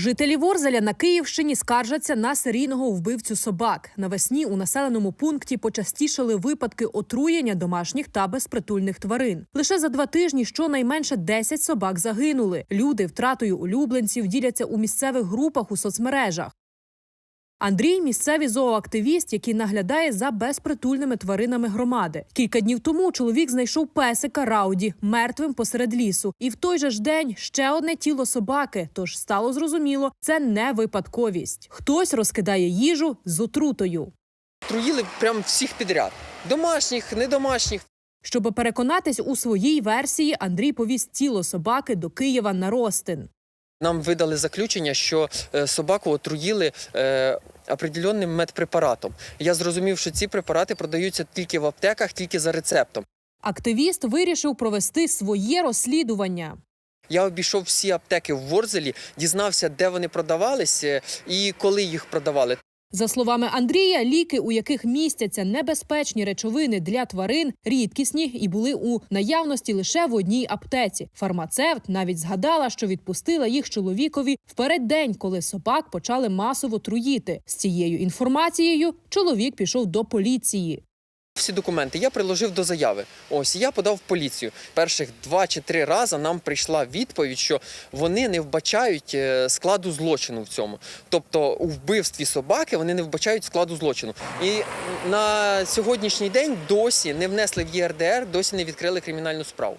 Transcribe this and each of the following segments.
Жителі Ворзеля на Київщині скаржаться на серійного вбивцю собак. Навесні у населеному пункті почастішали випадки отруєння домашніх та безпритульних тварин. Лише за два тижні щонайменше 10 собак загинули. Люди втратою улюбленців діляться у місцевих групах у соцмережах. Андрій місцевий зооактивіст, який наглядає за безпритульними тваринами громади. Кілька днів тому чоловік знайшов песика Рауді мертвим посеред лісу, і в той же ж день ще одне тіло собаки. Тож стало зрозуміло, це не випадковість. Хтось розкидає їжу з отрутою. Труїли прям всіх підряд. Домашніх, недомашніх. Щоб переконатись у своїй версії, Андрій повіз тіло собаки до Києва на Ростин. Нам видали заключення, що е, собаку отруїли е, определенним медпрепаратом. Я зрозумів, що ці препарати продаються тільки в аптеках, тільки за рецептом. Активіст вирішив провести своє розслідування. Я обійшов всі аптеки в Ворзелі, дізнався, де вони продавались е, і коли їх продавали. За словами Андрія, ліки, у яких містяться небезпечні речовини для тварин, рідкісні і були у наявності лише в одній аптеці. Фармацевт навіть згадала, що відпустила їх чоловікові в переддень, коли собак почали масово труїти. З цією інформацією чоловік пішов до поліції. Всі документи я приложив до заяви. Ось я подав в поліцію. Перших два чи три рази нам прийшла відповідь, що вони не вбачають е, складу злочину в цьому. Тобто у вбивстві собаки вони не вбачають складу злочину. І на сьогоднішній день досі не внесли в ЄРДР, досі не відкрили кримінальну справу.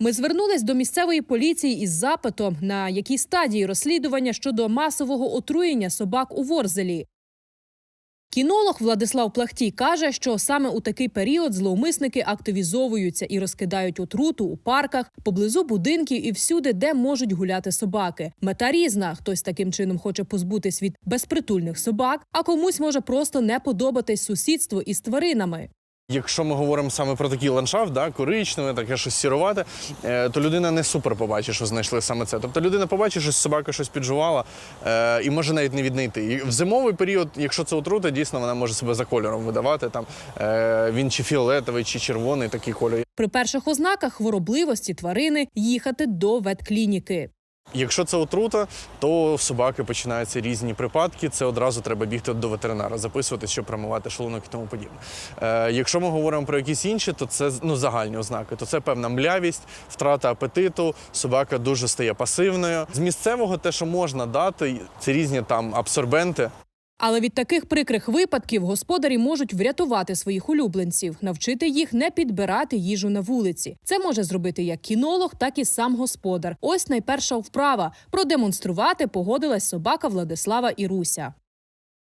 Ми звернулись до місцевої поліції із запитом, на якій стадії розслідування щодо масового отруєння собак у Ворзелі. Кінолог Владислав Плахтій каже, що саме у такий період зловмисники активізовуються і розкидають отруту у парках, поблизу будинків і всюди, де можуть гуляти собаки. Мета різна: хтось таким чином хоче позбутись від безпритульних собак, а комусь може просто не подобатись сусідство із тваринами. Якщо ми говоримо саме про такий ландшафт, да, коричневе, таке щось сірувате, е, то людина не супер побачить, що знайшли саме це. Тобто людина побачить, що собака щось піджувала е, і може навіть не віднайти. І в зимовий період, якщо це отрута, дійсно вона може себе за кольором видавати. Там е, він чи фіолетовий, чи червоний такий кольор. При перших ознаках хворобливості тварини їхати до ветклініки. Якщо це отрута, то у собаки починаються різні припадки. Це одразу треба бігти до ветеринара, записувати, щоб промивати шлунок і тому подібне. Е, якщо ми говоримо про якісь інші, то це ну, загальні ознаки. То це певна млявість, втрата апетиту, собака дуже стає пасивною. З місцевого те, що можна дати, це різні там абсорбенти. Але від таких прикрих випадків господарі можуть врятувати своїх улюбленців, навчити їх не підбирати їжу на вулиці. Це може зробити як кінолог, так і сам господар. Ось найперша вправа продемонструвати погодилась собака Владислава Іруся.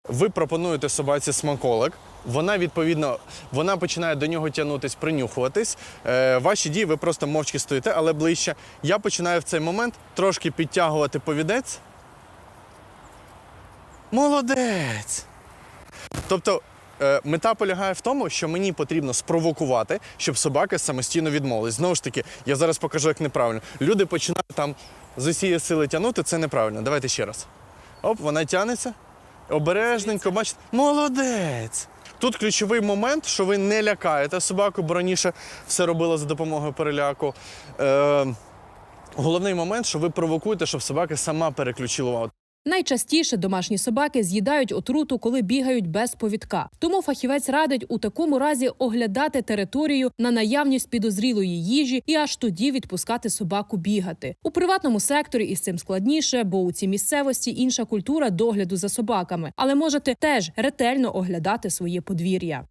Ви пропонуєте собаці смаколик. Вона відповідно вона починає до нього тягнутись, принюхуватись. Е, ваші дії ви просто мовчки стоїте, але ближче. Я починаю в цей момент трошки підтягувати повідець. Молодець! Тобто е, мета полягає в тому, що мені потрібно спровокувати, щоб собака самостійно відмовилась. Знову ж таки, я зараз покажу, як неправильно. Люди починають там з усієї сили тягнути, це неправильно. Давайте ще раз. Оп, вона тягнеться. Обережненько, бачите, молодець. Тут ключовий момент, що ви не лякаєте собаку, бо раніше все робило за допомогою переляку. Е, головний момент, що ви провокуєте, щоб собака сама переключила увагу. Найчастіше домашні собаки з'їдають отруту, коли бігають без повідка. Тому фахівець радить у такому разі оглядати територію на наявність підозрілої їжі і аж тоді відпускати собаку бігати. У приватному секторі із цим складніше, бо у цій місцевості інша культура догляду за собаками. Але можете теж ретельно оглядати своє подвір'я.